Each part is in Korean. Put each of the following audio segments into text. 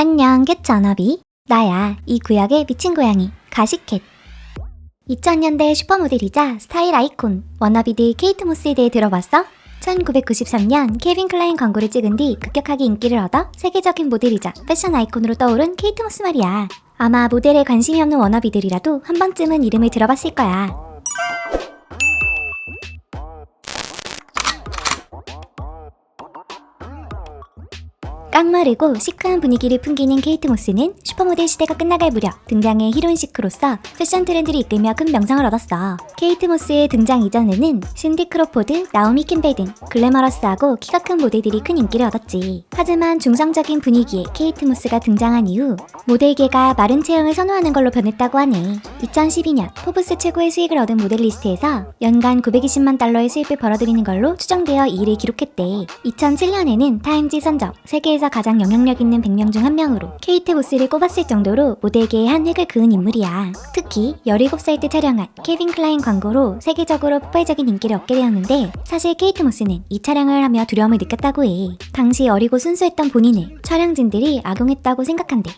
안녕, 캣저너비. 나야, 이 구역의 미친 고양이, 가시캣. 2000년대 슈퍼모델이자 스타일 아이콘, 워너비드 케이트 모스에 대해 들어봤어? 1993년 케빈 클라인 광고를 찍은 뒤 급격하게 인기를 얻어 세계적인 모델이자 패션 아이콘으로 떠오른 케이트 모스 말이야. 아마 모델에 관심이 없는 워너비들이라도 한 번쯤은 이름을 들어봤을 거야. 깡마르고 시크한 분위기를 풍기는 케이트 모스는 슈퍼모델 시대가 끝나갈 무렵 등장의 히로인 시크로서 패션 트렌드를 이끌며 큰 명성을 얻었어. 케이트 모스의 등장 이전에는 신디 크로포드, 나오미 캠벨 등 글래머러스하고 키가 큰 모델들이 큰 인기를 얻었지. 하지만 중성적인 분위기에 케이트 모스가 등장한 이후 모델계가 마른 체형을 선호하는 걸로 변했다고 하네. 2012년 포브스 최고의 수익을 얻은 모델 리스트에서 연간 920만 달러의 수입을 벌어들이는 걸로 추정되어 2위를 기록했대. 2007년에는 타임지 선정 세계 에서 가장 영향력 있는 100명 중 한 명으로 케이트 모스를 꼽았을 정도로 모델계의 한 획을 그은 인물이야. 특히 17살 때 촬영한 케빈 클라인 광고로 세계적으로 폭발적인 인기를 얻게 되었는데 사실 케이트 모스는 이 촬영을 하며 두려움을 느꼈다고 해. 당시 어리고 순수했던 본인을 촬영진들이 악용했다고 생각한대.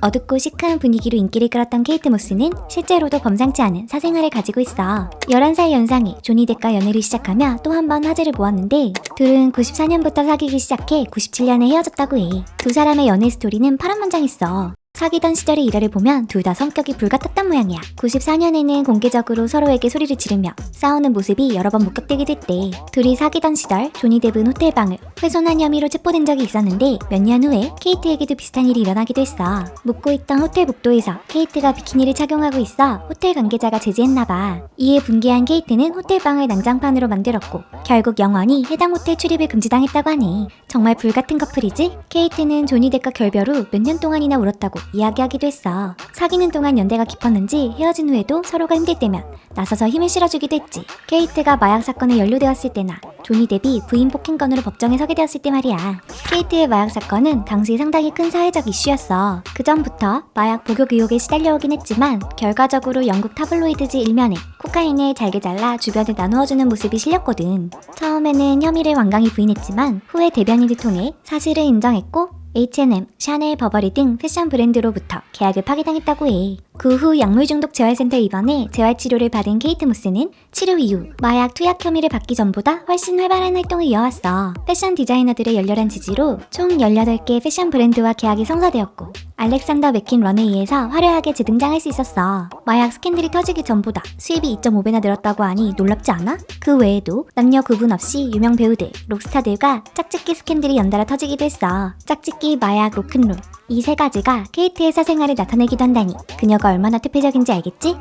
어둡고 시크한 분위기로 인기를 끌었던 케이트 모스는 실제로도 범상치 않은 사생활을 가지고 있어. 11살 연상의 조니 뎁과 연애를 시작하며 또 한 번 화제를 모았는데 둘은 94년부터 사귀기 시작해 97년에 헤어졌다고 해. 두 사람의 연애 스토리는 파란만장했어. 사귀던 시절의 일화를 보면 둘 다 성격이 불같았단 모양이야. 94년에는 공개적으로 서로에게 소리를 지르며 싸우는 모습이 여러 번 목격되기도 했대. 둘이 사귀던 시절 조니 뎁은 호텔방을 훼손한 혐의로 체포된 적이 있었는데 몇 년 후에 케이트에게도 비슷한 일이 일어나기도 했어. 묵고 있던 호텔 복도에서 케이트가 비키니를 착용하고 있어 호텔 관계자가 제지했나봐. 이에 분개한 케이트는 호텔방을 난장판으로 만들었고 결국 영원히 해당 호텔 출입을 금지당했다고 하네. 정말 불같은 커플이지? 케이트는 조니 뎁과 결별 후 몇 년 동안이나 울었다고 이야기하기도 했어. 사귀는 동안 연대가 깊었는지 헤어진 후에도 서로가 힘들 때면 나서서 힘을 실어주기도 했지. 케이트가 마약 사건에 연루되었을 때나 조니 뎁이 부인 폭행 건으로 법정에 서게 되었을 때 말이야. 케이트의 마약 사건은 당시 상당히 큰 사회적 이슈였어. 그 전부터 마약 복용 의혹에 시달려오긴 했지만 결과적으로 영국 타블로이드지 일면에 코카인을 잘게 잘라 주변에 나누어주는 모습이 실렸거든. 처음에는 혐의를 완강히 부인했지만 후에 대변인을 통해 사실을 인정했고 H&M, 샤넬, 버버리 등 패션 브랜드로부터 계약을 파기당했다고 해. 그 후 약물 중독 재활센터 입원해 재활 치료를 받은 케이트 모스는 치료 이후 마약 투약 혐의를 받기 전보다 훨씬 활발한 활동을 이어왔어. 패션 디자이너들의 열렬한 지지로 총 18개 패션 브랜드와 계약이 성사되었고 알렉산더 맥킨 런웨이에서 화려하게 재등장할 수 있었어. 마약 스캔들이 터지기 전보다 수입이 2.5배나 늘었다고 하니 놀랍지 않아? 그 외에도 남녀 구분 없이 유명 배우들, 록스타들과 짝짓기 스캔들이 연달아 터지기도 했어. 짝짓기, 마약, 로큰롤 이 세 가지가 케이트의 사생활을 나타내기도 한다니 그녀가 얼마나 대표적인지 알겠지?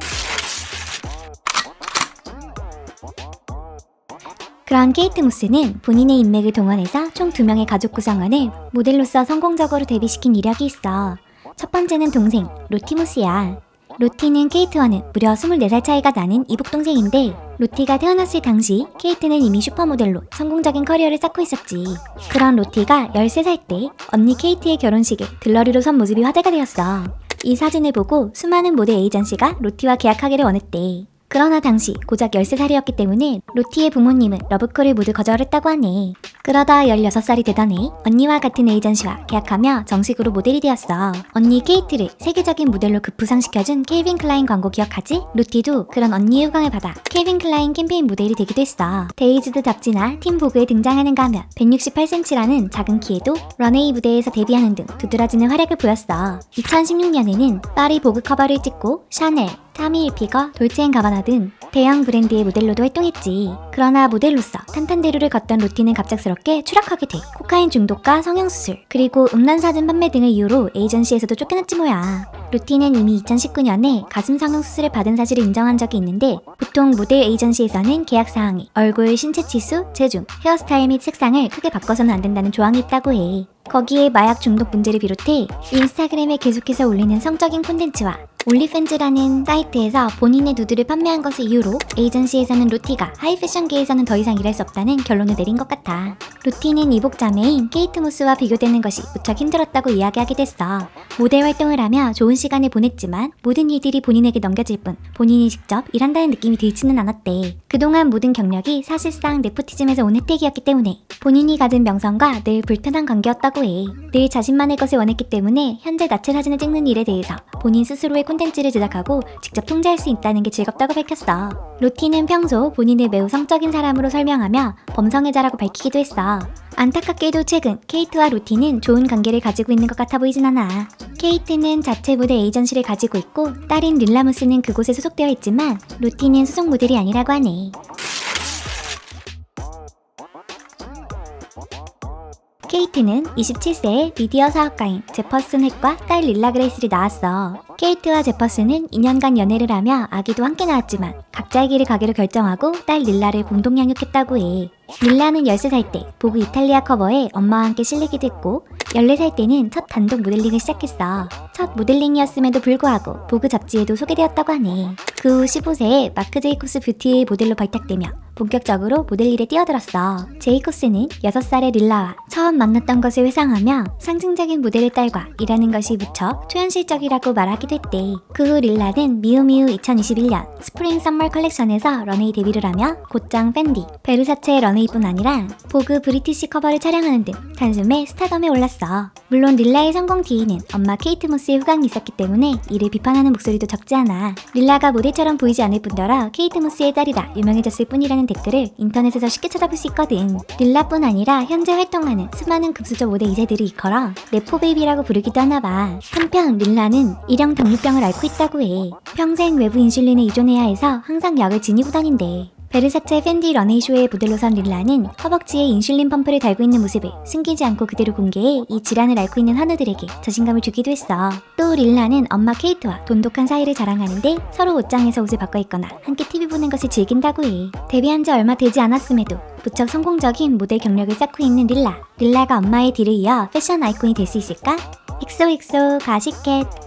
그런 케이트 모스는 본인의 인맥을 동원해서 총두 명의 가족 구성원을 모델로서 성공적으로 데뷔시킨 이력이 있어. 첫 번째는 동생, 로티 모스야. 로티는 케이트와는 무려 24살 차이가 나는 이북 동생인데 로티가 태어났을 당시 케이트는 이미 슈퍼모델로 성공적인 커리어를 쌓고 있었지. 그런 로티가 13살 때 언니 케이트의 결혼식에 들러리로 선 모습이 화제가 되었어. 이 사진을 보고 수많은 모델 에이전시가 로티와 계약하기를 원했대. 그러나 당시 고작 13살이었기 때문에 로티의 부모님은 러브콜을 모두 거절했다고 하네. 그러다 16살이 되던 해 언니와 같은 에이전시와 계약하며 정식으로 모델이 되었어. 언니 케이트를 세계적인 모델로 급부상시켜준 케이빈 클라인 광고 기억하지? 로티도 그런 언니의 후광을 받아 케이빈 클라인 캠페인 모델이 되기도 했어. 데이즈드 잡지나 팀 보그에 등장하는가 하면 168cm라는 작은 키에도 런웨이 무대에서 데뷔하는 등 두드러지는 활약을 보였어. 2016년에는 파리 보그 커버를 찍고 샤넬, 타미 일피거, 돌체앤가바나 등 대형 브랜드의 모델로도 활동했지. 그러나 모델로서 탄탄대로를 걷던 로티는 갑작스럽게 추락하게 돼. 코카인 중독과 성형수술, 그리고 음란 사진 판매 등을 이유로 에이전시에서도 쫓겨났지 뭐야. 루티는 이미 2019년에 가슴 성형 수술을 받은 사실을 인정한 적이 있는데 보통 모델 에이전시에서는 계약 사항에 얼굴 신체 치수, 체중, 헤어스타일 및 색상을 크게 바꿔서는 안 된다는 조항이 있다고 해. 거기에 마약 중독 문제를 비롯해 인스타그램에 계속해서 올리는 성적인 콘텐츠와 올리팬즈라는 사이트에서 본인의 누드를 판매한 것을 이유로 에이전시에서는 루티가 하이패션계에서는 더 이상 일할 수 없다는 결론을 내린 것 같아. 루티는 이복 자매인 케이트 모스와 비교되는 것이 무척 힘들었다고 이야기하게 됐어. 모델 활동을 하며 좋은 시간을 보냈지만 모든 일들이 본인에게 넘겨질 뿐 본인이 직접 일한다는 느낌이 들지는 않았대. 그동안 모든 경력이 사실상 네포티즘에서 온 혜택이었기 때문에 본인이 가진 명성과 늘 불편한 관계였다고 해. 늘 자신만의 것을 원했기 때문에 현재 나체 사진을 찍는 일에 대해서 본인 스스로의 콘 텐츠를 제작하고 직접 통제할 수 있다는 게 즐겁다고 밝혔어. 루티는 평소 본인을 매우 성적인 사람으로 설명하며 범성애자라고 밝히기도 했어. 안타깝게도 최근 케이트와 루티는 좋은 관계를 가지고 있는 것 같아 보이진 않아. 케이트는 자체 모델 에이전시를 가지고 있고 딸인 릴라무스는 그곳에 소속되어 있지만 루티는 소속 모델이 아니라고 하네. 케이트는 27세의 미디어 사업가인 제퍼슨 헥과 딸 릴라 그레이스를 낳았어. 케이트와 제퍼슨은 2년간 연애를 하며 아기도 함께 낳았지만 각자의 길을 가기로 결정하고 딸 릴라를 공동 양육했다고 해. 릴라는 13살 때 보그 이탈리아 커버에 엄마와 함께 실리기도 했고 14살 때는 첫 단독 모델링을 시작했어. 첫 모델링이었음에도 불구하고 보그 잡지에도 소개되었다고 하네. 그 후 15세에 마크 제이콥스 뷰티의 모델로 발탁되며 본격적으로 모델 일에 뛰어들었어. 제이콥스는 6살의 릴라와 처음 만났던 것을 회상하며 상징적인 모델의 딸과 일하는 것이 무척 초현실적이라고 말하기도 했대. 그 후 릴라는 미우미우 2021년 스프링 썸머 컬렉션에서 런웨이 데뷔를 하며 곧장 팬디, 베르사체 런웨이뿐 아니라 보그 브리티시 커버를 촬영하는 등 단숨에 스타덤에 올랐어. 물론 릴라의 성공 뒤에는 엄마 케이트 모스의 후광이 있었기 때문에 이를 비판하는 목소리도 적지 않아. 릴라가 모델처럼 보이지 않을 뿐더러 케이트 모스의 딸이라 유명해졌을 뿐이라는 댓글을 인터넷에서 쉽게 찾아볼 수 있거든. 릴라뿐 아니라 현재 활동하는 수많은 급수저 모델 2세들이 이컬어 네포베이비라고 부르기도 하나봐. 한편 릴라는 일형 당뇨병을 앓고 있다고 해. 평생 외부 인슐린에 의존해야 해서 항상 약을 지니고 다닌대. 베르사체 팬디 런웨이쇼의 모델로 선 릴라는 허벅지에 인슐린 펌프를 달고 있는 모습을 숨기지 않고 그대로 공개해 이 질환을 앓고 있는 한우들에게 자신감을 주기도 했어. 또 릴라는 엄마 케이트와 돈독한 사이를 자랑하는데 서로 옷장에서 옷을 바꿔 입거나 함께 TV 보는 것을 즐긴다고 해. 데뷔한 지 얼마 되지 않았음에도 무척 성공적인 모델 경력을 쌓고 있는 릴라. 릴라가 엄마의 뒤를 이어 패션 아이콘이 될 수 있을까? 엑소엑소 가시켓